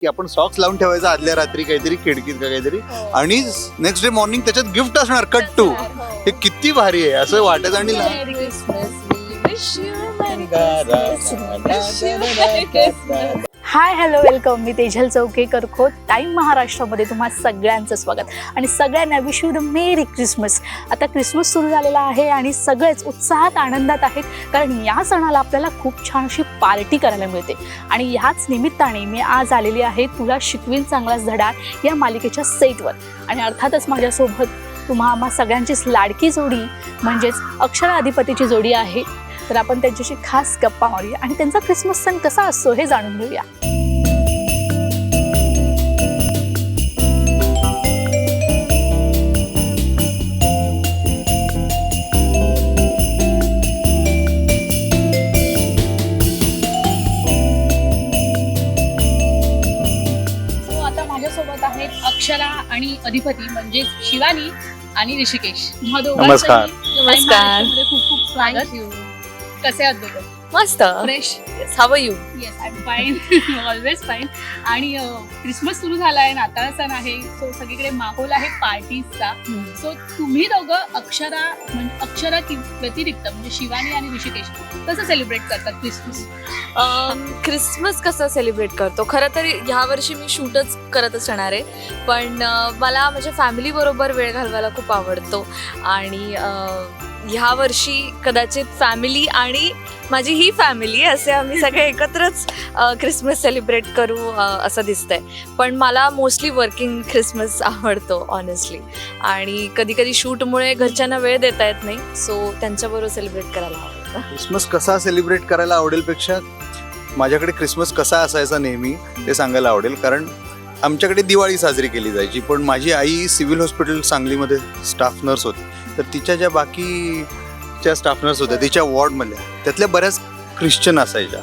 की आपण सॉक्स लावून ठेवायचं आदल्या रात्री काहीतरी खिडकीत का काहीतरी. आणि नेक्स्ट डे मॉर्निंग त्याच्यात गिफ्ट असणार कट टू हे. किती भारी आहे असं वाटत आणि लहान- Merry Christmas, hi hello welcome मी तेजल चौके करखो टाईम महाराष्ट्रामध्ये तुम्हा सगळ्यांचं स्वागत. आणि सगळ्यांना wish you the merry Christmas आता क्रिसमस सुरू झालेला आहे आणि सगळेच उत्साहात आनंदात आहेत. कारण या सणाला आपल्याला खूप छान अशी पार्टी करायला मिळते. आणि ह्याच निमित्ताने मी आज आलेली आहे तुला शिकवीन चांगलाच धडा या मालिकेच्या सेटवर आणि अर्थातच माझ्यासोबत तुम्हा आम्हा सगळ्यांचीच लाडकी जोडी म्हणजेच अक्षराधिपतीची जोडी आहे. तर आपण त्यांच्याशी खास गप्पा मारूया आणि त्यांचा क्रिसमस सण कसा असतो हे जाणून घेऊया सो आता माझ्यासोबत आहेत अक्षरा आणि अधिपती म्हणजेच शिवानी आणि ऋषिकेश नमस्कार. नमस्कार. खूप खूप स्वागत. कसे आहात दोघं मस्त. Fresh how you yes I am fine always fine आणि क्रिसमस सुरू झाला आहे नाताळ सण आहे सो सगळीकडे माहोल आहे पार्टीजचा. सो तुम्ही दोघं अक्षरा म्हणजे अक्षरा कि- व्यतिरिक्त म्हणजे शिवानी आणि ऋषिकेश कसं सेलिब्रेट करतात क्रिसमस क्रिसमस कसं सेलिब्रेट करतो? खरं तर ह्या वर्षी मी शूटच करत असणार आहे. पण मला माझ्या फॅमिली बरोबर वेळ घालवायला खूप आवडतो. आणि ह्या वर्षी कदाचित फॅमिली आणि माझी ही फॅमिली असे आम्ही सगळे एकत्रच क्रिसमस सेलिब्रेट करू असं दिसतंय. पण मला मोस्टली वर्किंग ख्रिसमस आवडतो ऑनेस्टली आणि कधी कधी शूटमुळे घरच्यांना वेळ देता येत नाही सो त्यांच्याबरोबर सेलिब्रेट करायला आवडतं. क्रिसमस कसा सेलिब्रेट करायला आवडेल पेक्षा माझ्याकडे क्रिसमस कसा असायचा नेहमी ते सांगायला आवडेल. कारण आमच्याकडे दिवाळी साजरी केली जायची पण माझी आई सिव्हिल हॉस्पिटल सांगलीमध्ये स्टाफ नर्स होती. तर तिच्या ज्या बाकीच्या स्टाफ नर्स होत्या तिच्या वॉर्डमधल्या त्यातल्या बऱ्याच ख्रिश्चन असायच्या.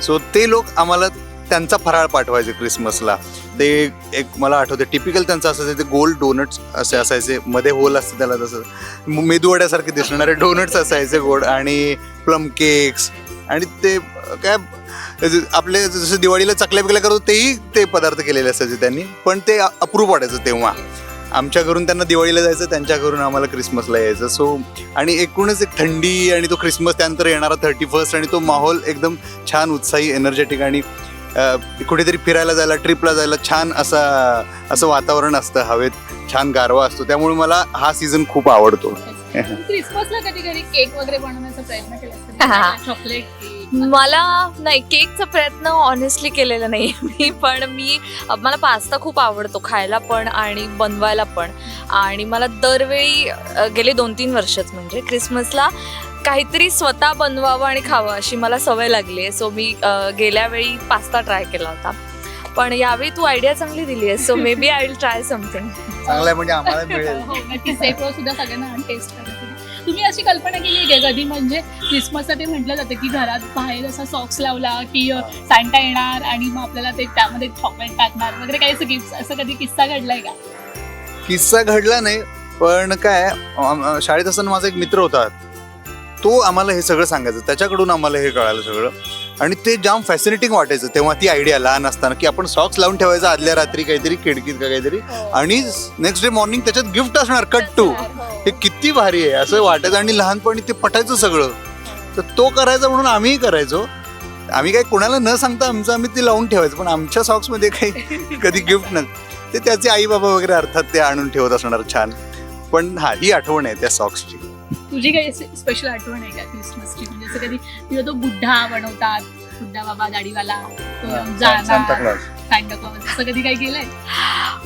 सो ते लोक आम्हाला त्यांचा फराळ पाठवायचे क्रिसमसला ते एक मला आठवते टिपिकल त्यांचं असायचं ते गोल डोनट्स असे असायचे. मध्ये होल असते त्याला तसं. मेदूवड्यासारखे दिसणारे डोनट्स असायचे गोड आणि प्लम केक्स आणि ते काय आपले जसं दिवाळीला चकल्या बिकल्या करतो तेही ते पदार्थ केलेले असायचे त्यांनी. पण ते अ- अप्रूप वाटायचं तेव्हा. आमच्या घरून त्यांना दिवाळीला जायचं त्यांच्या घरून आम्हाला क्रिसमसला यायचं. सो आणि एकूणच एक थंडी आणि तो क्रिसमस त्यानंतर येणारा थर्टी फर्स्ट आणि तो माहोल एकदम छान उत्साही एनर्जेटिक आणि कुठेतरी फिरायला जायला ट्रिपला जायला छान असा असं वातावरण असतं हवेत छान गारवा असतो. त्यामुळे मला हा सीझन खूप आवडतो. क्रिसमसला कधी केक वगैरे बनवण्याचा प्रयत्न. केला चॉकलेट मला नाही केकचा प्रयत्न ऑनेस्टली केलेला नाही मी पण मी मला पास्ता खूप आवडतो खायला पण आणि बनवायला पण. आणि मला दरवेळी गेले दोन तीन वर्षच म्हणजे क्रिसमसला काहीतरी स्वतः बनवावं आणि खावं अशी मला सवय लागली आहे. सो मी गेल्या वेळी पास्ता ट्राय केला होता. पण यावेळी तू आयडिया चांगली दिली आहे so maybe I will try something चांगलं म्हणजे आम्हाला मिळेल. हो सुद्धा सगळ्यांना टेस्ट तुम्ही अशी कल्पना केली आहे का कधी? म्हणजे क्रिसमसला ते म्हटलं जातं की घरात बाहेर असा सॉक्स लावला की सांटा येणार आणि मग आपल्याला ते त्यामध्ये चॉकलेट टाकणार वगैरे काही असं गिफ्ट असं कधी किस्सा घडलाय का? किस्सा घडला नाही पण काय शाळेत असताना माझा एक मित्र होता. तो आम्हाला हे सगळं सांगायचं. त्याच्याकडून आम्हाला हे कळालं सगळं. आणि ते जाम फॅसिनेटिंग वाटायचं. तेव्हा ती आयडिया लहान असताना की आपण सॉक्स लावून ठेवायचं आदल्या रात्री काहीतरी खिडकीत का काहीतरी. आणि नेक्स्ट डे मॉर्निंग त्याच्यात गिफ्ट असणार कट टू हे. किती भारी आहे. असं वाटायचं आणि लहानपणी ते पटायचं सगळं. तर तो करायचा म्हणून आम्हीही करायचो. आम्ही काही कोणाला न सांगता आमचं आम्ही ते लावून ठेवायचं. पण आमच्या सॉक्समध्ये काही कधी गिफ्ट न ते त्याचे आई बाबा वगैरे अर्थात ते आणून ठेवत असणार छान. पण हा ही आठवण आहे त्या सॉक्सची तुझी काही स्पेशल आठवण आहे का क्रिसमसची म्हणजे असं कधी तुझा तो बुड्ढा बनवतात बुड्ढा बाबा दाढीवाला तो जाणार असं कधी काही केलंय?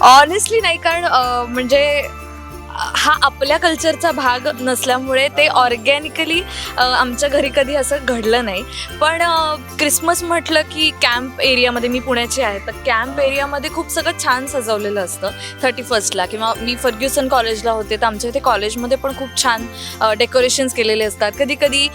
ऑनेस्टली नाही कारण म्हणजे हा आपल्या कल्चरचा भाग नसल्यामुळे ते ऑर्गॅनिकली आमच्या घरी कधी असं घडलं नाही. पण क्रिसमस म्हटलं की कॅम्प एरियामध्ये मी पुण्याची आहे तर कॅम्प एरियामध्ये खूप सगळं छान सजवलेलं असतं. थर्टी फर्स्टला किंवा मी फर्ग्युसन कॉलेजला होते तर आमच्या इथे कॉलेजमध्ये पण खूप छान डेकोरेशन्स केलेले असतात. कधी कधी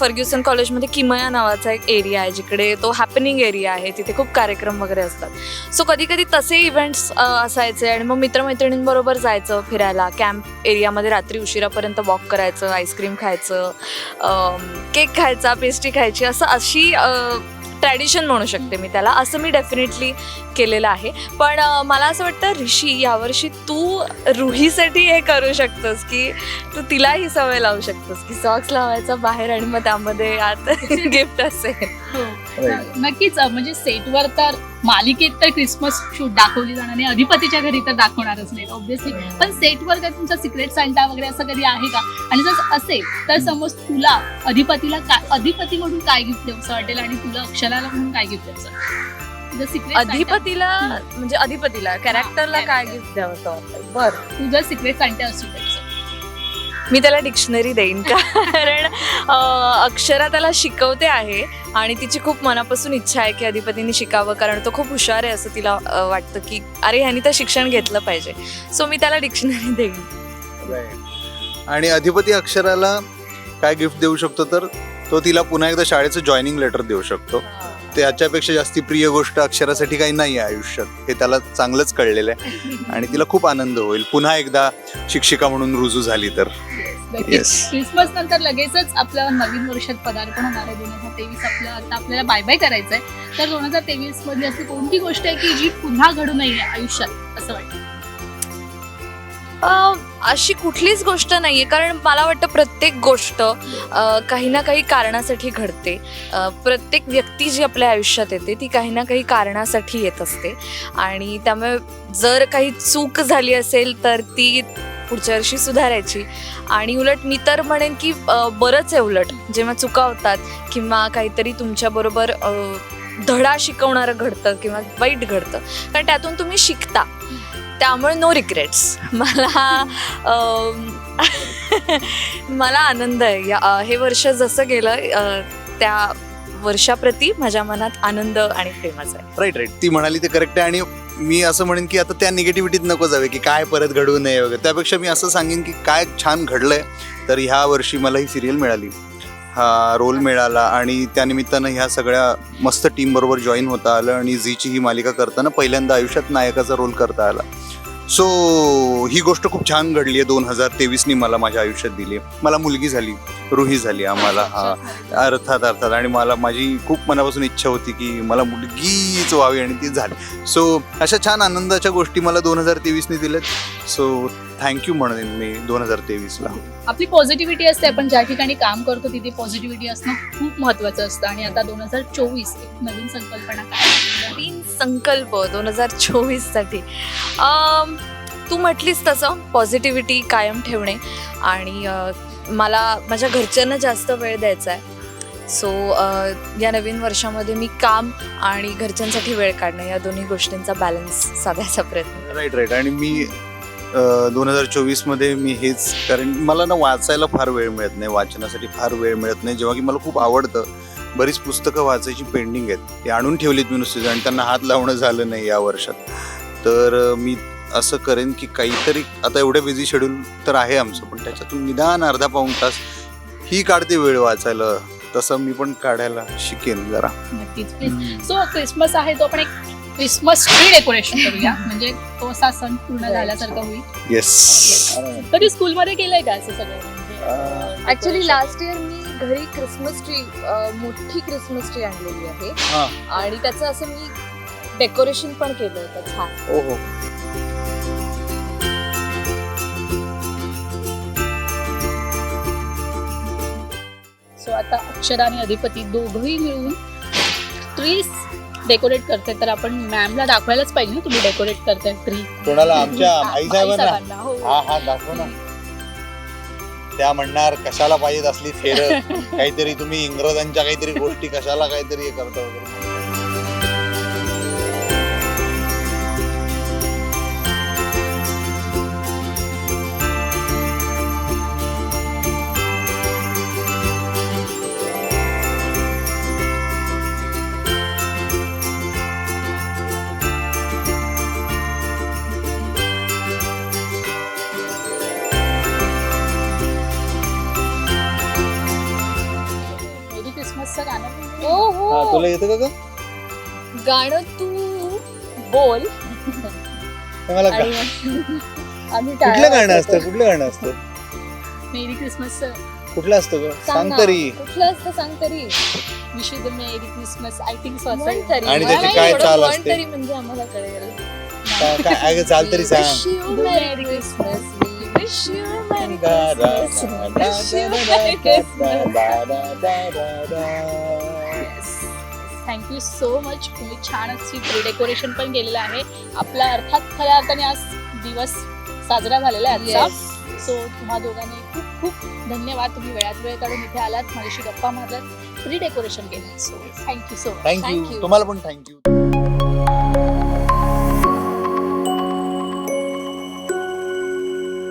फर्ग्युसन कॉलेजमध्ये किमया नावाचा एक एरिया आहे जिकडे तो हॅपनिंग एरिया आहे तिथे खूप कार्यक्रम वगैरे असतात. सो कधी कधी तसे इव्हेंट्स असायचे आणि मग मित्रमैत्रिणींबरोबर जायचं फिरायला. कॅम्प एरियामध्ये रात्री उशिरापर्यंत वॉक करायचं आईस्क्रीम खायचं केक खायचा पेस्ट्री खायची असं अशी ट्रॅडिशन म्हणू शकते मी त्याला. असं मी डेफिनेटली केलेलं आहे. पण मला असं वाटतं ऋषी यावर्षी तू रुहीसाठी हे करू शकतोस की तू तिला ही सवय लावू शकतोस की सॉक्स लावायचा बाहेर आणि मग त्यामध्ये आत गिफ्ट असेल. हो. नक्कीच म्हणजे सेटवर तर मालिकेत तर क्रिसमस शूट दाखवली जाणार नाही. अधिपतीच्या घरी तर दाखवणारच नाही ऑब्व्हियसली पण सेटवर काय तुमचा सिक्रेट सांगता वगैरे असं कधी आहे का? आणि जर असेल तर समज तुला अधिपतीला काय अधिपतीकडून काय गिफ्ट द्यावंसं वाटेल आणि तुला अक्षराला म्हणून काय गिफ्ट सिक्रेट अधिपतीला म्हणजे अधिपतीला कॅरेक्टरला काय गिफ्ट द्यावं बरं. तुझं सिक्रेट सांगते असू द्यायचं मी त्याला डिक्शनरी देईन. कारण अक्षरा त्याला शिकवते आहे आणि तिची खूप मनापासून इच्छा आहे की अधिपतीने शिकावं कारण तो खूप हुशार आहे असं तिला वाटतं की अरे ह्यानी तर शिक्षण घेतलं पाहिजे. सो मी त्याला डिक्शनरी देईन. आणि अधिपती अक्षराला काय गिफ्ट देऊ शकतो तर तो तिला पुन्हा एकदा शाळेचं जॉईनिंग लेटर देऊ शकतो. त्याच्यापेक्षा जास्ती प्रिय गोष्ट अक्षरासाठी काही नाही आहे आयुष्यात. हे त्याला चांगलंच कळलेलं आहे. आणि तिला खूप आनंद होईल. पुन्हा एकदा शिक्षिका म्हणून रुजू झाली तर. येस क्रिसमस नंतर लगेचच आपलं नवीन वर्षात पदार्पण होणार आहे. दोन हजार तेवीस आपलं आता आपल्याला बाय बाय करायचं आहे तर दोन हजार तेवीसमध्ये अशी कोणती गोष्ट आहे की जी पुन्हा घडू नये आयुष्यात? असं वाटतं. अं, अशी कुठलीच गोष्ट नाहीये. कारण मला वाटतं प्रत्येक गोष्ट अं, काही ना काही कारणासाठी घडते. अं, प्रत्येक व्यक्ती जी आपल्या आयुष्यात येते ती काही ना काही कारणासाठी येत असते. आणि त्यामुळे जर काही चूक झाली असेल तर ती पुढच्या वर्षी सुधारायची. आणि उलट मी तर म्हणेन की अं, बरंच आहे उलट. जेव्हा चुका होतात किंवा काहीतरी तुमच्याबरोबर अं, धडा शिकवणारं घडतं किंवा वाईट घडतं. कारण त्यातून तुम्ही शिकता. त्यामुळे नो रिग्रेट्स मला मला आनंद आहे. या- हे वर्ष जसं गेलं त्या वर्षाप्रती माझ्या मनात आनंद आणि प्रेमाचा आहे. राईट राईट ती म्हणाली ते करेक्ट आहे आणि मी असं म्हणेन की आता त्या निगेटिव्हिटीत नको जावे की काय परत घडवू नये वगैरे. त्यापेक्षा मी असं सांगेन की काय छान घडलंय तर ह्या वर्षी मला ही सिरियल मिळाली. हा रोल मिळाला आणि त्यानिमित्तानं ह्या सगळ्या मस्त टीम बरोबर जॉईन होता आलं आणि झीची ही मालिका करताना पहिल्यांदा आयुष्यात नायकाचा रोल करता आला. सो ही गोष्ट खूप छान घडली आहे दोन हजार तेवीसनी मला माझ्या आयुष्यात दिली मला मुलगी झाली. रुही झाली आम्हाला हा. अर्थात अर्थात. आणि मला माझी खूप मनापासून इच्छा होती की मला मुलगीच व्हावी आणि ती झाली. सो अशा छान आनंदाच्या गोष्टी मला दोन हजार तेवीसने दिल्यात. सो थँक्यू म्हणेन मी दोन हजार तेवीसला. आपली पॉझिटिव्हिटी असते आपण ज्या ठिकाणी काम करतो तिथे पॉझिटिव्हिटी असणं खूप महत्वाचं असतं. आणि आता दोन हजार चोवीस एक नवीन संकल्पना काय? नवीन संकल्प दोन हजार चोवीससाठी. तू म्हटलीस तसं पॉझिटिव्हिटी कायम ठेवणे आणि मला माझ्या घरच्यांना जास्त वेळ द्यायचा आहे. सो या नवीन वर्षामध्ये मी काम आणि घरच्यांसाठी वेळ काढणं या दोन्ही गोष्टींचा बॅलन्स साधायचा प्रयत्न राईट राईट आणि मी दोन हजार चोवीसमध्ये मी हेच कारण मला ना वाचायला फार वेळ मिळत नाही वाचनासाठी फार वेळ मिळत नाही. जेव्हा की मला खूप आवडतं बरीच पुस्तकं वाचायची पेंडिंग आहेत. ते आणून ठेवलीत मी नुसतीच आणि त्यांना हात लावणं झालं नाही या वर्षात. तर मी असं करेन की काहीतरी आता एवढं बिझी शेड्यूल तर आहे आमचं पण त्याच्यातून निदान अर्धा पाऊण तास ही काढते वेळ वाचायला. तसं मी पण काढायला शिकेन जरा. नक्कीच. प्लीज सो क्रिसमस आहे तो आपण एक क्रिसमस ट्री डेकोरेशन करूया. म्हणजे तो असा सण पूर्ण झाल्यासारखा होईल. येस कधी स्कूलमध्ये केलंय का असं सगळं? ऍक्च्युली लास्ट इयर मी घरी क्रिसमस ट्री मोठी क्रिसमस ट्री आणलेली आहे. हां. आणि त्याचं असं मी डेकोरेशन पण केलं होतं छान. हो आता अक्षरा आणि अधिपती दोघंही मिळून ट्रीज डेकोरेट करते तर आपण मॅमला दाखवायलाच पाहिजे ना तुम्ही डेकोरेट करताय ट्री कोणाला आमच्या आई साहेबांना हो. हा हा दाखव ना. त्या म्हणणार कशाला पाहिजेत असली फेर? काहीतरी तुम्ही इंग्रजांच्या काहीतरी गोष्टी कशाला काहीतरी हे करता वगैरे? मेरी गाणं पण हो हा. तुला येतं का ग? गाणं तू बोल. हे मला गा- आणि मग आम्ही कुठलं गाणं. असतं? कुठलं गाणं असतं? मेरी क्रिसमसचं कुठलं असतं ग? सांग. तरी कुठलं असतं? सांग तरी wish you the merry Christmas I think so म्हण तरी. आणि मला त्याची नाही काय एवढं चाल म्हण असते? तरी म्हणजे आम्हाला कळेल. काय- काय अगं चाल तरी सांग. Wish you Merry Christmas. We wish thank you so much तुम्ही छान अशी डेकोरेशन पण केलेलं आहे. आपला अर्थात खऱ्या अर्थाने आज दिवस साजरा झालेला आहे आजचा. सो तुम्हा दोघांनी खूप खूप धन्यवाद. तुम्ही वेळात वेळ काढून इथे आलात. माझ्याशी गप्पा मारलात. प्री डेकोरेशन केलं. So thank you so much thank you. तुम्हाला पण थँक्यू